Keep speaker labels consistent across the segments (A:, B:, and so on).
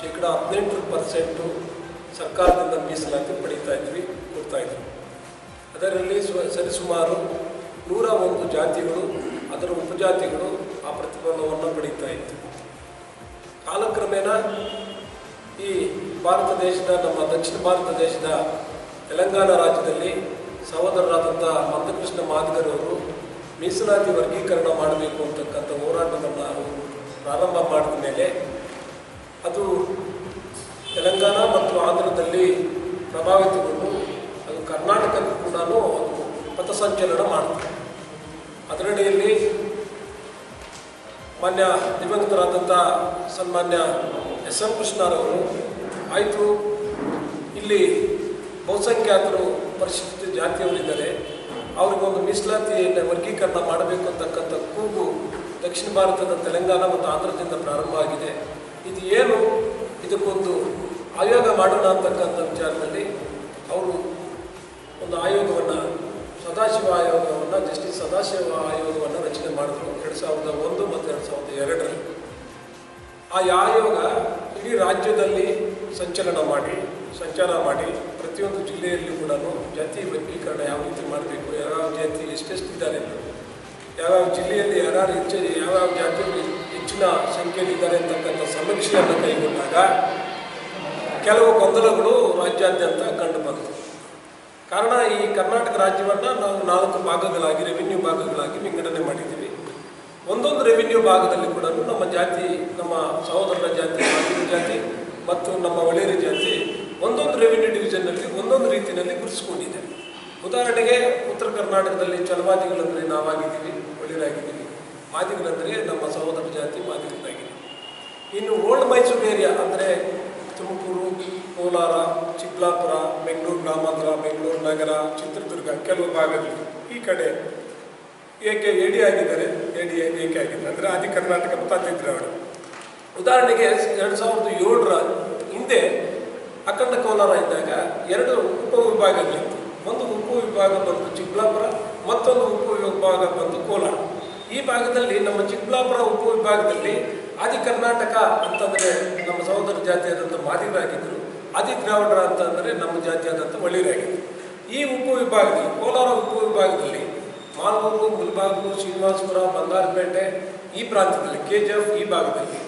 A: ಶೇಕಡ ಹದಿನೆಂಟು ಪರ್ಸೆಂಟು ಸರ್ಕಾರದಿಂದ ಮೀಸಲಾತಿ ಪಡೀತಾ ಇದ್ವಿ, ಕೊಡ್ತಾ ಇದ್ವಿ. ಅದರಲ್ಲಿ ಸರಿಸುಮಾರು ನೂರ ಒಂದು ಜಾತಿಗಳು, ಅದರ ಉಪಜಾತಿಗಳು ಆ ಪ್ರತಿಫಲವನ್ನು ಪಡೀತಾ ಇತ್ತು. ಕಾಲಕ್ರಮೇಣ ಈ ಭಾರತ ದೇಶದ, ನಮ್ಮ ದಕ್ಷಿಣ ಭಾರತ ದೇಶದ ತೆಲಂಗಾಣ ರಾಜ್ಯದಲ್ಲಿ ಸಹೋದರರಾದಂಥ ಮಂದಕೃಷ್ಣ ಮಾದಿಗರವರು ಮೀಸಲಾತಿ ವರ್ಗೀಕರಣ ಮಾಡಬೇಕು ಅಂತಕ್ಕಂಥ ಹೋರಾಟವನ್ನು ಅವರು ಪ್ರಾರಂಭ ಮಾಡಿದ ಮೇಲೆ ಅದು ತೆಲಂಗಾಣ ಮತ್ತು ಆಂಧ್ರದಲ್ಲಿ ಪ್ರಭಾವಿತಗೊಂಡು ಅದು ಕರ್ನಾಟಕಕ್ಕೂ ಕೂಡ ಅದು ಪಥಸಂಚಲನ ಮಾಡ್ತದೆ ಅದರಡಿಯಲ್ಲಿ ಮಾನ್ಯ ದಿವಂಗತರಾದಂಥ ಸನ್ಮಾನ್ಯ ಎಸ್ ಎಂ ಕೃಷ್ಣರವರು ಆಯಿತು. ಇಲ್ಲಿ ಬಹುಸಂಖ್ಯಾತರು ಪರಿಶಿಷ್ಟ ಜಾತಿಯವರಿದ್ದಾರೆ. ಅವ್ರಿಗೊಂದು ಮೀಸಲಾತಿಯನ್ನು ವರ್ಗೀಕರಣ ಮಾಡಬೇಕು ಅಂತಕ್ಕಂಥ ಕೂಗು ದಕ್ಷಿಣ ಭಾರತದ ತೆಲಂಗಾಣ ಮತ್ತು ಆಂಧ್ರದಿಂದ ಪ್ರಾರಂಭ ಆಗಿದೆ. ಇದು ಏನು? ಇದಕ್ಕೊಂದು ಆಯೋಗ ಮಾಡೋಣ ಅಂತಕ್ಕಂಥ ವಿಚಾರದಲ್ಲಿ ಅವರು ಒಂದು ಆಯೋಗವನ್ನು, ಸದಾಶಿವ ಆಯೋಗವನ್ನು, ಜಸ್ಟಿಸ್ ಸದಾಶಿವ ಆಯೋಗವನ್ನು ರಚನೆ ಮಾಡಿದ್ರು ಎರಡು ಸಾವಿರದ ಒಂದು ಮತ್ತು ಎರಡು ಸಾವಿರದ ಎರಡರಲ್ಲಿ. ಆ ಆಯೋಗ ಇಡೀ ರಾಜ್ಯದಲ್ಲಿ ಸಂಚಲನ ಮಾಡಿ, ಸಂಚಾರ ಮಾಡಿ, ಪ್ರತಿಯೊಂದು ಜಿಲ್ಲೆಯಲ್ಲಿ ಕೂಡ ಜಾತಿ ವರ್ಗೀಕರಣ ಯಾವ ರೀತಿ ಮಾಡಬೇಕು, ಯಾವ ಜಾತಿ ಎಷ್ಟೆಷ್ಟು ಇದ್ದಾರೆ ಯಾವ್ಯಾವ ಜಿಲ್ಲೆಯಲ್ಲಿ ಯಾರು ಹೆಚ್ಚು, ಯಾವ್ಯಾವ ಜಾತಿಯಲ್ಲಿ ಹೆಚ್ಚಿನ ಸಂಖ್ಯೆಯಲ್ಲಿ ಇದ್ದಾರೆ ಅಂತಕ್ಕಂಥ ಸಮೀಕ್ಷೆಯನ್ನು ಕೈಗೊಂಡಾಗ ಕೆಲವು ಗೊಂದಲಗಳು ರಾಜ್ಯಾದ್ಯಂತ ಕಂಡು ಕಾರಣ ಈ ಕರ್ನಾಟಕ ರಾಜ್ಯವನ್ನು ನಾವು ನಾಲ್ಕು ಭಾಗಗಳಾಗಿ ರೆವಿನ್ಯೂ ಭಾಗಗಳಾಗಿ ವಿಂಗಡಣೆ ಮಾಡಿದ್ದೀವಿ. ಒಂದೊಂದು ರೆವಿನ್ಯೂ ಭಾಗದಲ್ಲಿ ಕೂಡ ನಮ್ಮ ಜಾತಿ, ನಮ್ಮ ಸಹೋದರರ ಜಾತಿ ಜಾತಿ ಮತ್ತು ನಮ್ಮ ಒಳ್ಳೆಯರ ಜಾತಿ ಒಂದೊಂದು ರೆವಿನ್ಯೂ ಡಿವಿಷನ್ನಲ್ಲಿ ಒಂದೊಂದು ರೀತಿಯಲ್ಲಿ ಗುರುತಿಸ್ಕೊಂಡಿದೆ. ಉದಾಹರಣೆಗೆ ಉತ್ತರ ಕರ್ನಾಟಕದಲ್ಲಿ ಚಲವಾದಿಗಳಂದರೆ ನಾವಾಗಿದ್ದೀವಿ. ಒಳ್ಳೆಯರಾಗಿದ್ದೀವಿ ಮಾದಿಗರಂದರೆ ನಮ್ಮ ಸಹೋದರ ಜಾತಿ ಮಾದಿಗರಾಗಿದೆ ಇನ್ನು ಓಲ್ಡ್ ಮೈಸೂರು ಏರಿಯಾ ಅಂದರೆ ತುಮಕೂರು, ಕೋಲಾರ ಚಿಕ್ಕಲಾಪುರ ಬೆಂಗಳೂರು ಗ್ರಾಮಾಂತರ, ಬೆಂಗಳೂರು ನಗರ, ಚಿತ್ರದುರ್ಗ ಕೆಲವು ಭಾಗಗಳು ಈ ಕಡೆ ಏಕೆ ಡಿ ಆಗಿದ್ದಾರೆ? ಎ ಡಿ ಏಕೆ ಆಗಿದೆ ಅಂದರೆ ಆದಿ ಕರ್ನಾಟಕ ಮತ್ತು ಅವರು. ಉದಾಹರಣೆಗೆ ಎರಡು ಸಾವಿರದ ಏಳರ ಹಿಂದೆ ಅಖಂಡ ಕೋಲಾರ ಇದ್ದಾಗ ಎರಡು ಉಪವಿಭಾಗಗಳಿತ್ತು. ಒಂದು ಉಪವಿಭಾಗ ಬಂತು ಚಿಕ್ಕಬಳ್ಳಾಪುರ ಮತ್ತೊಂದು ಉಪ ವಿಭಾಗ ಬಂದು ಕೋಲಾರ. ಈ ಭಾಗದಲ್ಲಿ ನಮ್ಮ ಚಿಕ್ಕಬಳ್ಳಾಪುರ ಉಪವಿಭಾಗದಲ್ಲಿ ಆದಿ ಕರ್ನಾಟಕ ಅಂತಂದರೆ ನಮ್ಮ ಸಹೋದರ ಜಾತಿಯಾದಂಥ ಮಾದಿಗರಾಗಿದ್ದರು ಆದಿ ದ್ರಾವಿಡರ ಅಂತಂದರೆ ನಮ್ಮ ಜಾತಿಯಾದಂಥ ಒಳ್ಳೆಯರಾಗಿದ್ದರು ಈ ಉಪವಿಭಾಗದಲ್ಲಿ, ಕೋಲಾರ ಉಪವಿಭಾಗದಲ್ಲಿ ಮಾಲೂರು ಮುಲ್ಬಾಗ್ಲು ಶ್ರೀನಿವಾಸಪುರ, ಬಂಗಾರಪೇಟೆ ಈ ಪ್ರಾಂತ್ಯದಲ್ಲಿ ಕೆ ಜಿ ಎಫ್ ಈ ಭಾಗದಲ್ಲಿ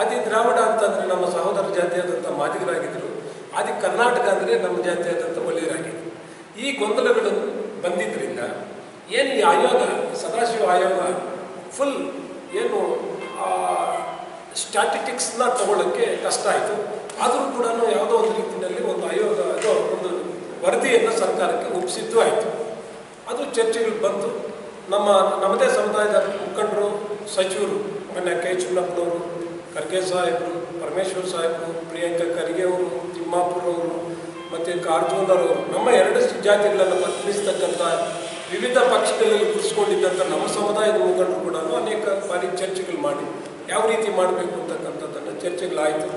A: ಆದಿ ದ್ರಾವಣ ಅಂತಂದರೆ ನಮ್ಮ ಸಹೋದರ ಜಾತಿಯಾದಂಥ ಮಾದಿಗರಾಗಿದ್ದರು ಆದಿ ಕರ್ನಾಟಕ ಅಂದರೆ ನಮ್ಮ ಜಾತಿಯಾದಂಥ ಒಳ್ಳೆಯರಾಗಿದ್ದರು ಈ ಗೊಂದಲಗಳು ಬಂದಿದ್ದರಿಂದ ಏನು ಈ ಆಯೋಗ, ಸದಾಶಿವ ಆಯೋಗ ಫುಲ್ ಏನು ಸ್ಟ್ಯಾಟಿಟಿಕ್ಸ್ನ ತಗೊಳ್ಳೋಕ್ಕೆ ಕಷ್ಟ ಆಯಿತು. ಆದರೂ ಕೂಡ ಯಾವುದೋ ಒಂದು ರೀತಿಯಲ್ಲಿ ಒಂದು ಆಯೋಗ ಒಂದು ವರದಿಯನ್ನು ಸರ್ಕಾರಕ್ಕೆ ಒಪ್ಪಿಸಿದ್ದು ಆಯಿತು. ಅದು ಚರ್ಚೆಗಳು ಬಂತು. ನಮ್ಮ, ನಮ್ಮದೇ ಸಮುದಾಯದ ಮುಖಂಡರು, ಸಚಿವರು ಮೊನ್ನೆ ಕೆ. ಚಿನ್ನಪ್ಪನವರು ಖರ್ಗೆ ಸಾಹೇಬರು, ಪರಮೇಶ್ವರ್ ಸಾಹೇಬರು, ಪ್ರಿಯಾಂಕಾ ಖರ್ಗೆ ಅವರು ತಿಮ್ಮಾಪುರವರು ಮತ್ತು ಕಾರಜೋಳರವರು ನಮ್ಮ ಎರಡು ಜಾತಿಗಳನ್ನು ಪ್ರತಿನಿಧಿಸ್ತಕ್ಕಂಥ ವಿವಿಧ ಪಕ್ಷಗಳಲ್ಲಿ ಕುರಿಸ್ಕೊಂಡಿದ್ದಂಥ ನಮ್ಮ ಸಮುದಾಯದ ಮುಖಂಡರು ಕೂಡ ಅನೇಕ ಬಾರಿ ಚರ್ಚೆಗಳು ಮಾಡಿ ಯಾವ ರೀತಿ ಮಾಡಬೇಕು ಅಂತಕ್ಕಂಥದ್ದನ್ನು ಚರ್ಚೆಗಳಾಯಿತು.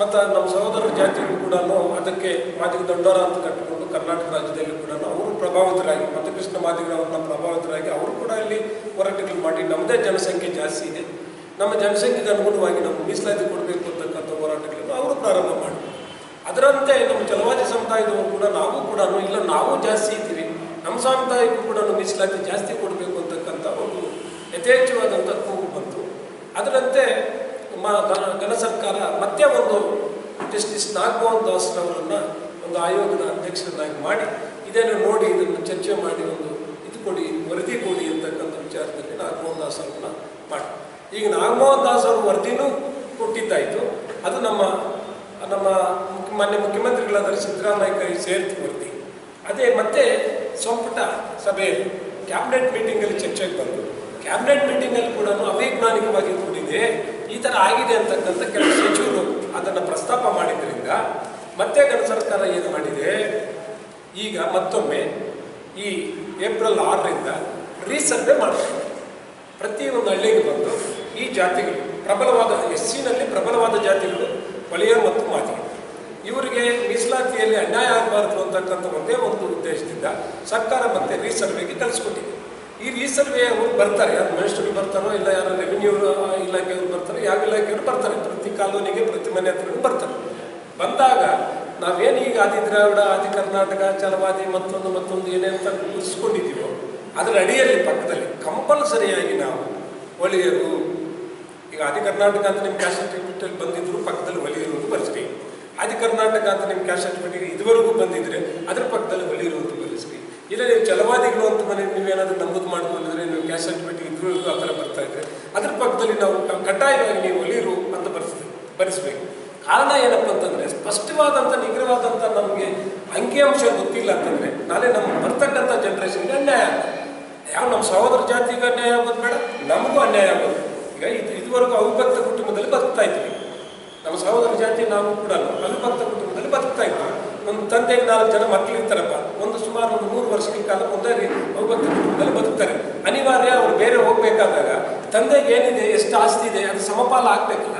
A: ಮತ್ತು ನಮ್ಮ ಸಹೋದರ ಜಾತಿಗಳು ಕೂಡ ಅದಕ್ಕೆ ಮಾದಿಗ ದೊಡ್ಡವರ ಅಂತ ಕಟ್ಟಿಕೊಂಡು ಕರ್ನಾಟಕ ರಾಜ್ಯದಲ್ಲಿ ಕೂಡ ಅವರು ಪ್ರಭಾವಿತರಾಗಿ ಮಧುಕೃಷ್ಣ ಮಾದಿಗರವ್ರನ್ನ ಪ್ರಭಾವಿತರಾಗಿ ಅವರು ಕೂಡ ಇಲ್ಲಿ ಹೋರಾಟಗಳು ಮಾಡಿ. ನಮ್ಮದೇ ಜನಸಂಖ್ಯೆ ಜಾಸ್ತಿ ಇದೆ. ನಮ್ಮ ಜನಸಂಖ್ಯೆಗೆ ಅನುಗುಣವಾಗಿ ನಾವು ಮೀಸಲಾತಿ ಕೊಡಬೇಕು ಅಂತಕ್ಕಂಥ ಹೋರಾಟಗಳನ್ನು ಅವರು ಪ್ರಾರಂಭ ಮಾಡಿ ಅದರಂತೆ ನಮ್ಮ ಚಲವಾದಿ ಸಮುದಾಯದವರು ಕೂಡ ನಾವು ಕೂಡ ಇಲ್ಲ, ನಾವು ಜಾಸ್ತಿ ಇದ್ದೀವಿ. ನಮ್ಮ ಸಮುದಾಯಕ್ಕೂ ಕೂಡ ಮೀಸಲಾತಿ ಜಾಸ್ತಿ ಕೊಡಬೇಕು ಅಂತಕ್ಕಂಥ ಒಂದು ಯಥೇಚ್ಛವಾದಂಥ ಕೂಗು ಬಂತು. ಅದರಂತೆ ಮ ಘನ ಸರ್ಕಾರ ಮತ್ತೆ ಒಂದು ಜಸ್ಟಿಸ್ ನಾಗಮೋಹನ್ ದಾಸ್ರವರನ್ನು ಒಂದು ಆಯೋಗದ ಅಧ್ಯಕ್ಷರನ್ನಾಗಿ ಮಾಡಿ, ಇದನ್ನು ನೋಡಿ, ಇದನ್ನು ಚರ್ಚೆ ಮಾಡಿ ಒಂದು ಇದು ಕೊಡಿ, ವರದಿ ಕೊಡಿ ಅಂತಕ್ಕಂಥ ವಿಚಾರದಲ್ಲಿ ನಾಗಮೋಹನ್ ದಾಸ್ ಅವ್ರನ್ನ ಮಾಡಿ. ಈಗ ನಾಗಮೋಹನ್ ದಾಸ್ ಅವರು ವರದಿನೂ ಕೊಟ್ಟಿದ್ದಾಯಿತು. ಅದು ನಮ್ಮ ನಮ್ಮ ಮಾನ್ಯ ಮುಖ್ಯಮಂತ್ರಿಗಳಾದರೆ ಸಿದ್ದರಾಮಯ್ಯ ಕೈ ಸೇರ್ತು ವರದಿ. ಅದೇ ಮತ್ತೆ ಸಂಪುಟ ಸಭೆಯಲ್ಲಿ ಕ್ಯಾಬಿನೆಟ್ ಮೀಟಿಂಗಲ್ಲಿ ಚರ್ಚೆಗೆ ಬಂತು. ಕ್ಯಾಬಿನೆಟ್ ಮೀಟಿಂಗಲ್ಲಿ ಕೂಡ ಅವೈಜ್ಞಾನಿಕವಾಗಿ ಕೂಡಿದೆ. ಈ ಥರ ಆಗಿದೆ ಅಂತಕ್ಕಂಥ ಕೆಲವು ಸಚಿವರು ಅದನ್ನು ಪ್ರಸ್ತಾಪ ಮಾಡಿದ್ರಿಂದ ಮತ್ತೆ ಗಣ ಸರ್ಕಾರ ಏನು ಮಾಡಿದೆ? ಈಗ ಮತ್ತೊಮ್ಮೆ ಈ ಏಪ್ರಿಲ್ ಆರರಿಂದ ರೀಸರ್ವೆ ಪ್ರತಿ ಪ್ರತಿಯೊಂದು ಹಳ್ಳಿಗೆ ಬಂದು ಈ ಜಾತಿಗಳು ಪ್ರಬಲವಾದ ಎಸ್ ಸಿನಲ್ಲಿ ಪ್ರಬಲವಾದ ಜಾತಿಗಳು ಒಳೆಯ ಮತ್ತು ಮಾದಿಗೆ ಇವರಿಗೆ ಮೀಸಲಾತಿಯಲ್ಲಿ ಅನ್ಯಾಯ ಆಗಬಾರ್ದು ಅಂತಕ್ಕಂಥ ಒಂದೇ ಒಂದು ಉದ್ದೇಶದಿಂದ ಸರ್ಕಾರ ಮತ್ತೆ ರೀಸರ್ವೆಗೆ ಕಳಿಸ್ಕೊಟ್ಟಿದೆ. ಈ ರೀಸರ್ವೆ ಅವರು ಬರ್ತಾರೆ, ಯಾರು ಮಿನಿಸ್ಟರ್ ಬರ್ತಾರೋ ಇಲ್ಲ ಯಾರು ರೆವಿನ್ಯೂ ಇಲಾಖೆಯವರು ಬರ್ತಾರೆ, ಯಾವ ಇಲಾಖೆಯವರು ಬರ್ತಾರೆ, ಪ್ರತಿ ಕಾಲೋನಿಗೆ, ಪ್ರತಿ ಮನೆ ಹತ್ರವೂ ಬರ್ತಾರೆ. ಬಂದಾಗ ನಾವೇನು ಈಗ ಆದಿ ದ್ರಾವಿಡ, ಆದಿ ಕರ್ನಾಟಕ, ಚಲವಾದಿ ಮತ್ತೊಂದು ಮತ್ತೊಂದು ಏನೇ ಅಂತ ಗುರುತಿಸ್ಕೊಂಡಿದ್ದೀವೋ ಅದರ ಅಡಿಯಲ್ಲಿ ಪಕ್ಕದಲ್ಲಿ ಕಂಪಲ್ಸರಿಯಾಗಿ ನಾವು ಒಳಿಯರು ಈಗ ಆದಿ ಕರ್ನಾಟಕ ಅಂತ ನಿಮ್ಮ ಕ್ಯಾಶ್ ಸರ್ಟಿಫಿಕೇಟ್ ಬಂದಿದ್ರು, ಪಕ್ಕದಲ್ಲಿ ಒಲಿಯರು ಬರೆಸ್ರಿ ಆದಿ ಕರ್ನಾಟಕ ಅಂತ ನಿಮ್ಮ ಕ್ಯಾಸ್ಟ್ ಸರ್ಟಿಫಿಕೇಟ್ ಇದುವರೆಗೂ ಬಂದಿದ್ರೆ ಅದ್ರ ಪಕ್ಕದಲ್ಲಿ ಒಲಿಯಿರುವುದು ಬರೆಸ್ರಿ ಇಲ್ಲ, ನೀವು ಚಲವಾದಿಗಳು ಅಂತ ಮನೆ ನೀವೇನಾದ್ರೂ ನಮೂದು ಮಾಡ್ಕೊಂಡಿದ್ರೆ ನೀವು ಕ್ಯಾಶ್ ಸರ್ಟಿಫಿಕೇಟ್ ಇದುವರೆಗೂ ಆ ಥರ ಬರ್ತಾ ಇದ್ರೆ ಅದ್ರ ಪಕ್ಕದಲ್ಲಿ ನಾವು ಕಡ್ಡಾಯವಾಗಿ ನೀವು ಒಲಿಯಿರು ಅಂತ ಬರೆಸ್ತೀವಿ ಬರೆಸ್ಬೇಕು ಕಾರಣ ಏನಪ್ಪ ಅಂತಂದ್ರೆ ಸ್ಪಷ್ಟವಾದಂಥ ನಿಗ್ರವಾದಂತ ನಮಗೆ ಅಂಕಿಅಂಶ ಗೊತ್ತಿಲ್ಲ ಅಂತಂದ್ರೆ ನಾಳೆ ನಮ್ಗೆ ಬರ್ತಕ್ಕಂಥ ಜನ್ರೇಷನ್ಗೆ ಅನ್ಯಾಯ ಯಾವ ನಮ್ಮ ಸಹೋದರ ಜಾತಿಗೆ ಅನ್ಯಾಯ ಆಗೋದು ಬೇಡ, ನಮಗೂ ಅನ್ಯಾಯ ಆಗೋದು. ಈಗ ಇದು ಇದುವರೆಗೂ ಅವಿಭಕ್ತ ಕುಟುಂಬದಲ್ಲಿ ಬರ್ತಾ ಸಹೋದರ ಜಾತಿ ನಾವು ಕೂಡ ಅವಿಭಕ್ತ ಕುಟುಂಬದಲ್ಲಿ ಬದುಕ್ತಾ ಇದ್ವಿ ಒಂದು ತಂದೆಗೆ ನಾಲ್ಕು ಜನ ಮಕ್ಕಳು ಇರ್ತಾರಪ್ಪ. ಒಂದು ಸುಮಾರು ಒಂದು ಮೂರು ವರ್ಷಕ್ಕೆ ಕಾಲ ಒಂದೇ ರೀ ಅವಿಭಕ್ತ ಕುಟುಂಬದಲ್ಲಿ ಬದುಕ್ತಾರೆ. ಅನಿವಾರ್ಯ ಅವರು ಬೇರೆ ಹೋಗ್ಬೇಕಾದಾಗ ತಂದೆಗೆ ಏನಿದೆ, ಎಷ್ಟು ಆಸ್ತಿ ಇದೆ, ಅದು ಸಮಪಾಲ ಆಗ್ಬೇಕಲ್ಲ.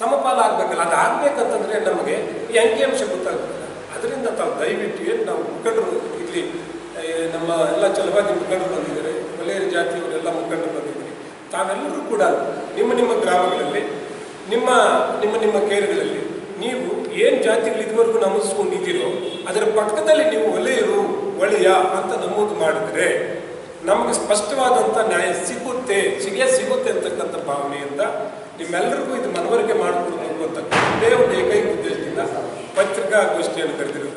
A: ಸಮಪಾಲ ಆಗ್ಬೇಕಲ್ಲ. ಅದು ಆಗ್ಬೇಕಂತಂದ್ರೆ ನಮಗೆ ಈ ಅಂಕಿಅಂಶ ಗೊತ್ತಾಗಬೇಕಲ್ಲ ಅದರಿಂದ ತಾವು ದಯವಿಟ್ಟು ಏನು ನಾವು ಮುಖಂಡರು ಇಲ್ಲಿ ನಮ್ಮ ಎಲ್ಲ ಚಲವಾದಿ ಮುಖಂಡರು ಬಂದಿದ್ದಾರೆ. ಮಲೆಯ ಜಾತಿಯವರೆಲ್ಲ ಮುಖಂಡರು ಬಂದಿದ್ದಾರೆ. ತಾವೆಲ್ಲರೂ ಕೂಡ ನಿಮ್ಮ ನಿಮ್ಮ ಗ್ರಾಮಗಳಲ್ಲಿ ನಿಮ್ಮ ನಿಮ್ಮ ನಿಮ್ಮ ಕೇರಿಗಳಲ್ಲಿ ನೀವು ಏನು ಜಾತಿಗಳು ಇದುವರೆಗೂ ನಮಿಸ್ಕೊಂಡಿದ್ದೀರೋ ಅದರ ಪಕ್ಕದಲ್ಲಿ ನೀವು ಒಲೆಯರು, ಒಳೆಯ ಅಂತ ನಮೂದು ಮಾಡಿದ್ರೆ ನಮಗೆ ಸ್ಪಷ್ಟವಾದಂಥ ನ್ಯಾಯ ಸಿಗುತ್ತೆ, ಸಿಗೇ ಸಿಗುತ್ತೆ ಅಂತಕ್ಕಂಥ ಭಾವನೆಯಿಂದ ನಿಮ್ಮೆಲ್ಲರಿಗೂ ಇದು ಮನವರಿಕೆ ಮಾಡಿಕೊಡ್ಬೇಕು ಅಂತ ಒಂದೇ ಒಂದು ಏಕೈಕ ಉದ್ದೇಶದಿಂದ ಪತ್ರಿಕಾಗೋಷ್ಠಿಯನ್ನು ಕರೆದಿರೋದು.